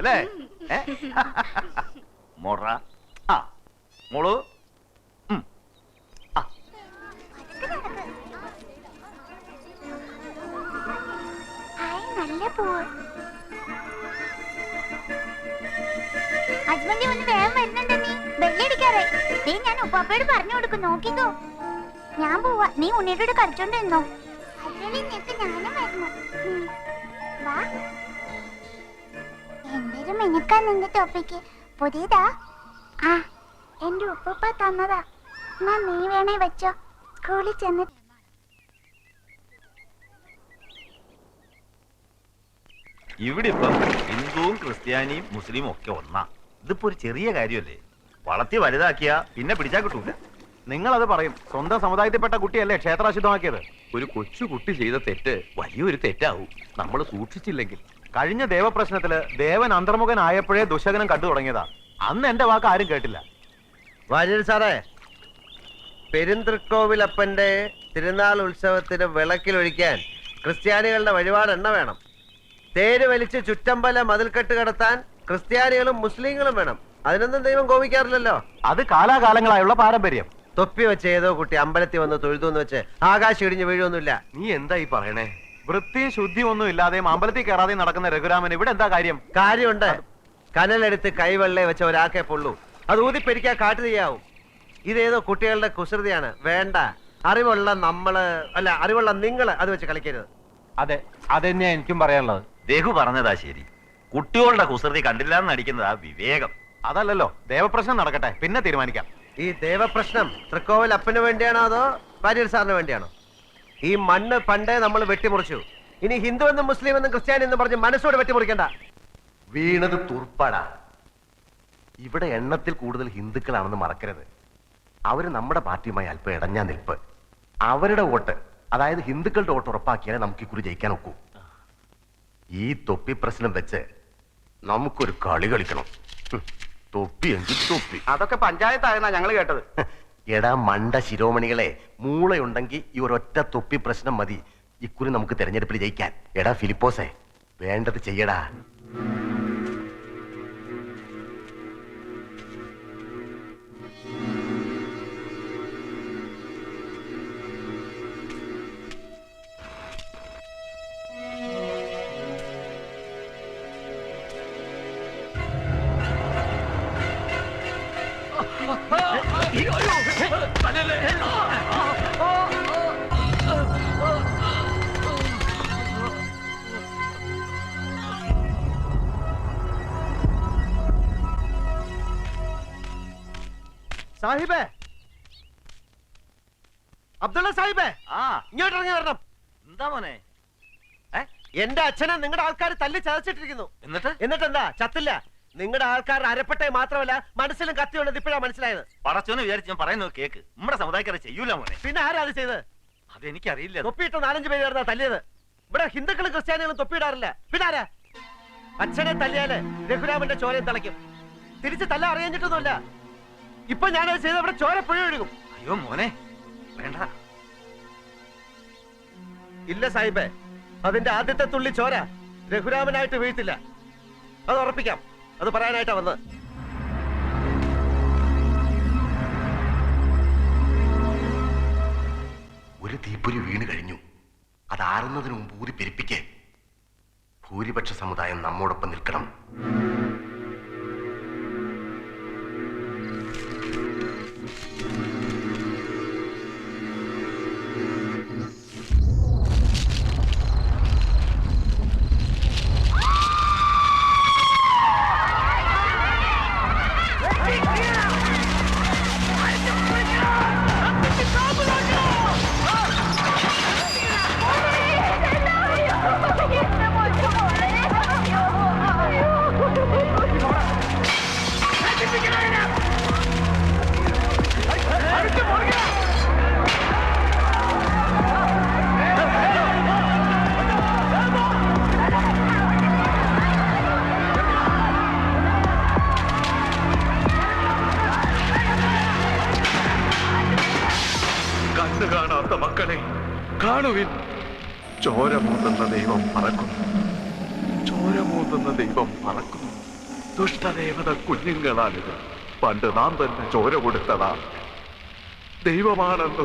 അല്ലേ? മൊറ. ആ മോളു. നല്ല പൂവ് ഹസ്ബൻഡ് ഒന്ന് വേഗം വരുന്നുണ്ട് നീ. ബെല്ലടിക്കാറേ നീ ഞാൻ ഉപ്പാപ്പയോട് പറഞ്ഞു കൊടുക്കും. നോക്കിക്കോ. ഞാൻ പോവാ. നീ ഉണ്ണിയുടെ കളിച്ചോണ്ട് നിന്നോ നിനക്ക് ഞാനും വരുന്നു. വാ. എന്തൊരു മിനുക്കാ നിന്റെ ടോപ്പിക്ക് പുതിയതാ? ആ എന്റെ ഉപ്പപ്പ തന്നതാ. എന്നാ നീ വേണേ വെച്ചോ. സ്കൂളിൽ ചെന്ന് ഇവിടെ ഇപ്പം ഹിന്ദുവും ക്രിസ്ത്യാനിയും മുസ്ലിമും ഒക്കെ ഒന്നാ. ഇതിപ്പോ ഒരു ചെറിയ കാര്യമല്ലേ വളർത്തി വലുതാക്കിയാ പിന്നെ പിടിച്ചാ കിട്ടൂല. നിങ്ങളത് പറയും സ്വന്തം സമുദായത്തിൽപ്പെട്ട കുട്ടിയല്ലേ ക്ഷേത്രാശുദ്ധമാക്കിയത്? ഒരു കൊച്ചു കുട്ടി ചെയ്ത തെറ്റ് വലിയൊരു തെറ്റാവും. നമ്മൾ സൂക്ഷിച്ചില്ലെങ്കിൽ കഴിഞ്ഞ ദേവപ്രശ്നത്തിൽ ദേവൻ അന്തർമുഖനായപ്പോഴേ ദുശകനം കണ്ടു തുടങ്ങിയതാ. അന്ന് എന്റെ വാക്ക് ആരും കേട്ടില്ല. വാര്യർ സാറേ പെരുന്തൃക്കോവിലപ്പന്റെ തിരുനാൾ ഉത്സവത്തിന് വിളക്കിലൊഴിക്കാൻ ക്രിസ്ത്യാനികളുടെ വഴിപാട് എണ്ണ വേണം. തേര് വലിച്ച് ചുറ്റമ്പല മതിൽക്കെട്ട് കടത്താൻ ക്രിസ്ത്യാനികളും മുസ്ലിങ്ങളും വേണം. അതിനൊന്നും ദൈവം കോപിക്കാറില്ലല്ലോ. അത് കാലാകാലങ്ങളായുള്ള പാരമ്പര്യം. തൊപ്പി വെച്ച് ഏതോ കുട്ടി അമ്പലത്തിൽ വന്ന് തൊഴുതു എന്ന് വെച്ച് ആകാശം ഇടിഞ്ഞ് വീഴുമൊന്നുമില്ല നീ എന്താ ഈ പറയണേ? വൃത്തിയും ശുദ്ധിയും ഒന്നും ഇല്ലാതെയും അമ്പലത്തിൽ കയറാതെയും നടക്കുന്ന രഘുരാമൻ ഇവിടെ എന്താ കാര്യം? കാര്യമുണ്ട്. കനലെടുത്ത് കൈവെള്ളേ വെച്ച ഒരാക്കേ പൊള്ളു. അത് ഊതിപ്പെരിക്കാൻ കാട്ടു ചെയ്യാവും ഇതേതോ കുട്ടികളുടെ കുസൃതിയാണ്. വേണ്ട. അറിവുള്ള നമ്മൾ അല്ല അറിവുള്ള നിങ്ങൾ അത് വെച്ച് കളിക്കരുത്. അതെ അതെന്നെയാ എനിക്കും പറയാനുള്ളത്. രഘു പറഞ്ഞതാ ശരി. കുട്ടികളുടെ കുസൃതി കണ്ടില്ല എന്ന് നടിക്കുന്നതാ വിവേകം. അതല്ലല്ലോ ദേവപ്രശ്നം നടക്കട്ടെ. പിന്നെ തീരുമാനിക്കാം. ഈ ദേവപ്രശ്നം തൃക്കോവിൽ അപ്പന് വേണ്ടിയാണോ അതോ വാര്യർ സാറിന് വേണ്ടിയാണോ? ഈ മണ്ണ് പണ്ടേ നമ്മൾ വെട്ടിമുറിച്ചു. ഇനി ഹിന്ദു എന്നും മുസ്ലിം എന്നും ക്രിസ്ത്യാനി എന്നും പറഞ്ഞ് മനസ്സോട് വെട്ടിമുറിക്കണ്ട. വീണത് തുർപ്പാടാ. ഇവിടെ എണ്ണത്തിൽ കൂടുതൽ ഹിന്ദുക്കളാണെന്ന് മറക്കരുത്. അവർ നമ്മുടെ പാർട്ടിയുമായി അല്പം ഇടഞ്ഞാ നിൽപ്പ്. അവരുടെ വോട്ട് അതായത് ഹിന്ദുക്കളുടെ വോട്ട് ഉറപ്പാക്കിയാലേ നമുക്ക് ഇക്കുറി ജയിക്കാൻ ഒക്കൂ. ഈ തൊപ്പി പ്രശ്നം വെച്ച് നമുക്കൊരു കളി കളിക്കണം. തൊപ്പി എങ്കിൽ തൊപ്പി. അതൊക്കെ പഞ്ചായത്തായെന്നാ ഞങ്ങൾ കേട്ടത്. എടാ മണ്ട ശിരോമണികളെ മൂളയുണ്ടെങ്കിൽ ഈ ഒരൊറ്റ തൊപ്പി പ്രശ്നം മതി. ഇക്കുറി നമുക്ക് തെരഞ്ഞെടുപ്പിൽ ജയിക്കാൻ. എടാ ഫിലിപ്പോസേ വേണ്ടത് ചെയ്യടാ. സാഹിബേ. അബ്ദുള്ള സാഹിബേ ആ. ഇങ്ങോട്ട് ഇറങ്ങി വരണം. എന്താ മോനെ? എന്റെ അച്ഛനെ നിങ്ങളുടെ ആൾക്കാർ തല്ലി ചതച്ചിട്ടിരിക്കുന്നു. എന്നിട്ട്? എന്നിട്ട് എന്താ ചത്തില്ല. നിങ്ങളുടെ ആൾക്കാർ അരപ്പട്ടെ മാത്രമല്ല മനസ്സിലും കത്തിയുള്ളത് ഇപ്പോഴാ മനസ്സിലായത്. പറച്ചോന്ന് വിചാരിച്ച് ഞാൻ പറയുന്നത് കേക്ക്. നമ്മുടെ സമുദായക്കാരെ ചെയ്യൂല മോനെ. പിന്നെ ആരാ അത് ചെയ്തത്? അതെനിക്കറിയില്ല തൊപ്പിയിട്ട് നാലഞ്ച് പേര് ചേർന്നാ തല്ലിയത്. ഇവിടെ ഹിന്ദുക്കളും ക്രിസ്ത്യാനികളും തൊപ്പിയിടാറില്ല. പിന്നെ ആരാ? അച്ഛനെ തല്ലിയാൽ രഘുരാമന്റെ ചോരയും തിളയ്ക്കും. തിരിച്ച് തല്ല അറിയാഞ്ഞിട്ടൊന്നുമില്ല. ഇപ്പൊ ഞാനത് ചെയ്ത് ഇവിടെ ചോര പുഴ ഒഴുകും. അയ്യോ മോനെ വേണ്ട. ഇല്ല സാഹിബേ അതിന്റെ ആദ്യത്തെ തുള്ളി ചോര രഘുരാമനായിട്ട് വീഴ്ത്തില്ല. അത് ഉറപ്പിക്കാം. അത് പറയാനായിട്ടാ വന്നത്. ഒരു തീപ്പൊരി വീണ് കഴിഞ്ഞു. അതാറുന്നതിന് മുമ്പ് ഊതി പെരുപ്പിക്കേ ഭൂരിപക്ഷ സമുദായം നമ്മോടൊപ്പം നിൽക്കണം. കാണാത്ത മക്കളെ കാണുവിൻ. ചോരമൂതുന്ന ദൈവം പറക്കുന്നു. ചോരമൂതുന്ന ദൈവം പറക്കുന്നു. ദുഷ്ടദേവത കുഞ്ഞുങ്ങളാണിത്. പണ്ട് നാം തന്നെ ചോര കൊടുത്തതാ. ദൈവമാണെന്ന്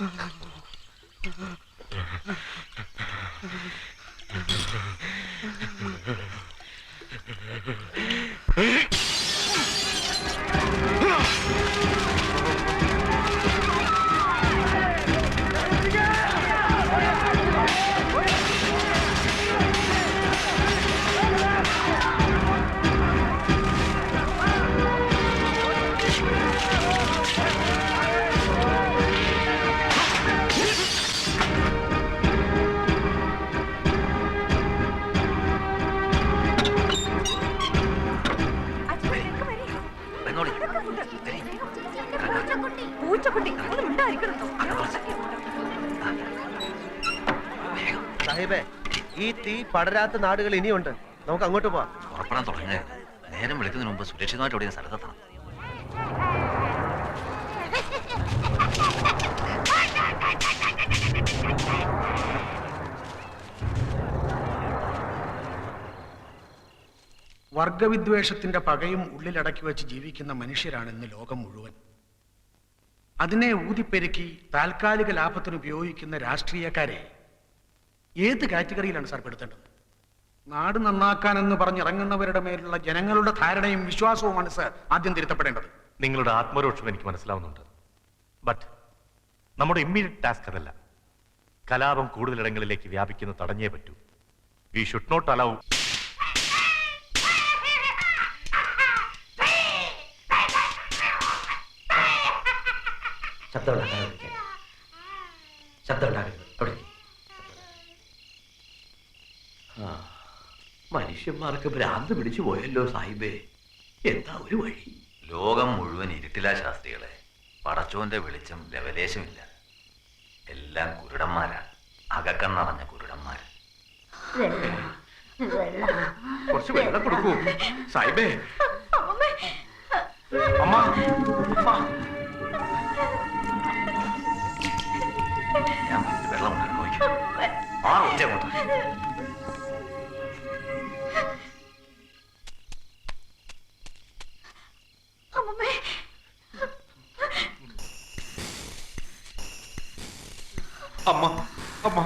Uh-huh. സാഹിബേ ഈ തീ പടരാത്ത നാടുകൾ ഇനിയുണ്ട്. നമുക്ക് അങ്ങോട്ട് പോവാം. പുറപ്പെടാൻ തുടങ്ങരുത് നേരം വിളിക്കുന്നതിന് മുമ്പ് സുരക്ഷിതമായിട്ട് എവിടെയും സ്ഥലത്തെത്തണം. വർഗവിദ്വേഷത്തിന്റെ പകയും ഉള്ളിലടക്കി വെച്ച് ജീവിക്കുന്ന മനുഷ്യരാണ് ഇന്ന് ലോകം മുഴുവൻ. അതിനെ ഊതിപ്പെരുക്കി താൽക്കാലിക ലാഭത്തിന് ഉപയോഗിക്കുന്ന രാഷ്ട്രീയക്കാരെ ഏത് കാറ്റഗറിയിലാണ് സാർ പെടുത്തേണ്ടത്? നാട് നന്നാക്കാനെന്ന് പറഞ്ഞിറങ്ങുന്നവരുടെ മേലുള്ള ജനങ്ങളുടെ ധാരണയും വിശ്വാസവുമാണ് സാർ ആദ്യം തിരുത്തപ്പെടേണ്ടത്. നിങ്ങളുടെ ആത്മരോക്ഷം എനിക്ക് മനസ്സിലാവുന്നുണ്ട്. ബട്ട് നമ്മുടെ ഇമ്മീഡിയറ്റ് ടാസ്ക് അതല്ല. കലാപം കൂടുതലിടങ്ങളിലേക്ക് വ്യാപിക്കുന്ന തടഞ്ഞേ പറ്റൂ. വി ഷുഡ് നോട്ട് അലൗ ശബ്ദം ഉണ്ടാക്കാതിരിക്കാൻ ശബ്ദം ഉണ്ടാക്കരുത് അവിടെ മനുഷ്യന്മാർക്ക് ഭ്രാന്ത് പിടിച്ചു പോയല്ലോ സാഹിബേ. എന്താ ഒരു വഴി? ലോകം മുഴുവൻ ഇരുട്ടില ശാസ്ത്രികളെ. പടച്ചോന്റെ വെളിച്ചം ലവലേശമില്ല. എല്ലാം കുരുടന്മാരാ. അകക്കണ്ണറഞ്ഞ കുരുടന്മാർ കുറച്ച് വെള്ളം കൊടുക്കൂ. സാഹിബേ. അമ്മ. ആ ഉച്ച അങ്ങോട്ട് അമ്മ അമ്മ